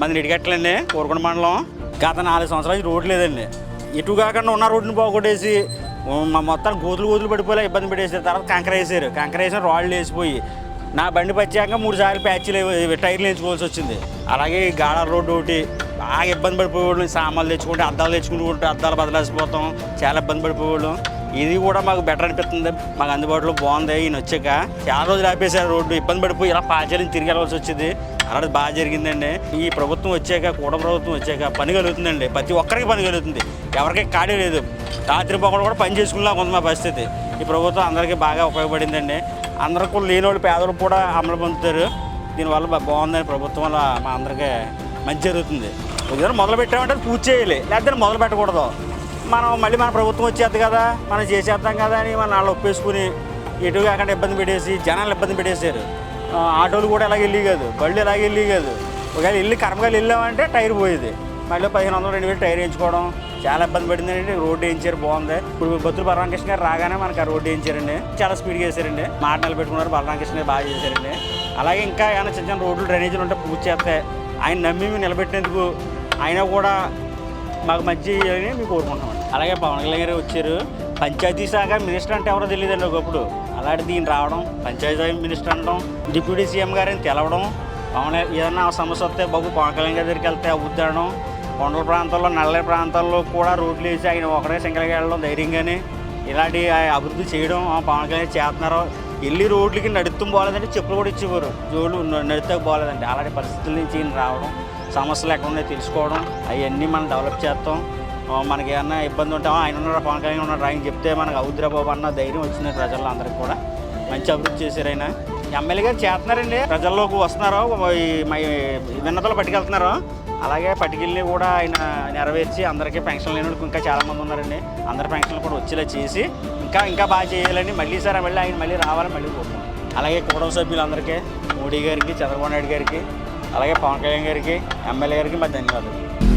మంది నిడిగట్లండి కోరుకుండ మండలం. గత నాలుగు సంవత్సరాలు రోడ్డు లేదండి. ఇటు కాకుండా ఉన్న రోడ్డుని పోగొట్టేసి మా మొత్తం గోతులు గోతులు పడిపోలే ఇబ్బంది పెట్టేసారు తర్వాత కంకర వేసారు. కంకర వేసిన రాళ్ళు వేసిపోయి నా బండి పచ్చాక మూడు సార్లు ప్యాచ్లు టైర్లు వేసుకోవాల్సి వచ్చింది. అలాగే గాడ రోడ్డు ఒకటి బాగా ఇబ్బంది పడిపోయేవాళ్ళం. సామాన్లు తెచ్చుకుంటే అద్దాలు తెచ్చుకుంటూ అద్దాలు బదిలేసిపోతాం. చాలా ఇబ్బంది పడిపోయేవాళ్ళం. ఇది కూడా మాకు బెటర్ అనిపిస్తుంది. మాకు అందుబాటులో బాగుంది. ఈయన వచ్చాక చాలా రోజులు ఆపేశారు రోడ్డు. ఇబ్బంది పడిపోయి ఇలా పాచారం తిరిగి వెళ్ళవలసి వచ్చింది. అలాంటి బాగా జరిగిందండి. ఈ ప్రభుత్వం వచ్చాక కూడ ప్రభుత్వం వచ్చాక పని కలుగుతుందండి. ప్రతి ఒక్కరికి పని కలుగుతుంది. ఎవరికి ఖాళీ లేదు. రాత్రి పగలు కూడా పని చేసుకునేలా ఉంది మా పరిస్థితి. ఈ ప్రభుత్వం అందరికీ బాగా ఉపయోగపడిందండి. అందరికి లేనివాళ్ళు పేదలు కూడా అమలు పొందుతారు. దీనివల్ల బాగుందని ప్రభుత్వం వల్ల మా అందరికీ మంచి జరుగుతుంది. ఏదైనా మొదలు పెట్టామంటే పూర్తి చేయాలి. లేకపోతే మొదలు పెట్టకూడదు. మనం మళ్ళీ మన ప్రభుత్వం వచ్చేది కదా మనం చేసేద్దాం కదా అని మన వాళ్ళు ఒప్పేసుకుని ఎటు కాకుండా ఇబ్బంది పెట్టేసి జనాలు ఇబ్బంది పెట్టేశారు. ఆటోలు కూడా ఎలాగ వెళ్ళి కాదు. బళ్ళు ఎలాగ వెళ్ళి కాదు. ఒకవేళ వెళ్ళి కర్మగాలు వెళ్ళామంటే టైర్ పోయేది. మళ్ళీ పదిహేను వందలు రెండు వేలు టైర్ వేయించుకోవడం చాలా ఇబ్బంది పడిందండి రోడ్డు వేయించారు బాగుంది? ఇప్పుడు బొత్తులు బలరామకృష్ణ గారు రాగానే మనకు ఆ రోడ్డు వేయించారండి చాలా స్పీడ్గా వేసారండి మాట నిలబెట్టుకున్నారు బలరామకృష్ణ గారు బాగా చేశారండి. అలాగే ఇంకా ఏమైనా చిన్న చిన్న రోడ్లు డ్రైనేజీలు ఉంటే పూర్తి చేస్తే ఆయన నమ్మి నిలబెట్టినందుకు ఆయన కూడా మాకు మంచి మేము కోరుకుంటున్నాం అలాగే పవన్ కళ్యాణ్ గారు వచ్చారు. పంచాయతీ శాఖ మినిస్టర్ అంటే ఎవరో తెలియదండి ఒకప్పుడు. అలాంటి దీని రావడం పంచాయతీ మినిస్టర్ అనడం డిప్యూటీ సీఎం గారిని తెలవడం పవన్ ఏదైనా సమస్య వస్తే బాబు పవన్ కళ్యాణ్ గారి దగ్గరికి వెళ్తే అవుద్దనడం కొండల ప్రాంతాల్లో నల్ల ప్రాంతాల్లో కూడా రోడ్లు వేసి ఆయన ఒకటే సింగల్గా వెళ్ళడం ధైర్యంగానే ఇలాంటి ఆ అభివృద్ధి చేయడం ఆ పవన్ కళ్యాణ్ చేస్తున్నారు వెళ్ళి రోడ్లకి నడుతూ బాగాలేదంటే చెప్పులు కూడా ఇచ్చేవారు. జోళ్ళు నడితే పోలేదండి అలాంటి పరిస్థితుల నుంచి రావడం సమస్యలు ఎక్కడ ఉన్నాయో తెలుసుకోవడం అవన్నీ మనం డెవలప్ చేస్తాం. మనకి ఏమన్నా ఇబ్బంది ఉంటే ఆయన ఉన్నాడు? పవన్ కళ్యాణ్ ఉన్నాడు? ఆయన చెప్తే మనకు అవుద్దిరా బాబు అన్న ధైర్యం వచ్చింది ప్రజల్లో అందరికి కూడా. మంచి అభివృద్ధి చేశారు ఆయన. ఎమ్మెల్యే గారు చేస్తున్నారండి. ప్రజల్లోకి వస్తున్నారు? ఈ విన్నతలు పట్టుకెళ్తున్నారు? అలాగే పట్టుకెళ్ళి కూడా ఆయన నెరవేర్చి అందరికీ పెన్షన్ లేని వాళ్ళకి ఇంకా చాలామంది ఉన్నారండి. అందరి పెన్షన్లు కూడా వచ్చేలా చేసి ఇంకా ఇంకా బాగా చేయాలని మళ్ళీ సార్ మళ్ళీ ఆయన మళ్ళీ రావాలని మళ్ళీ కోరుకుంటున్నాం. అలాగే కుటుంబ సభ్యులందరికీ మోడీ గారికి చంద్రబాబు నాయుడు గారికి అలాగే పవన్ కళ్యాణ్ గారికి ఎమ్మెల్యే గారికి మా ధన్యవాదాలు.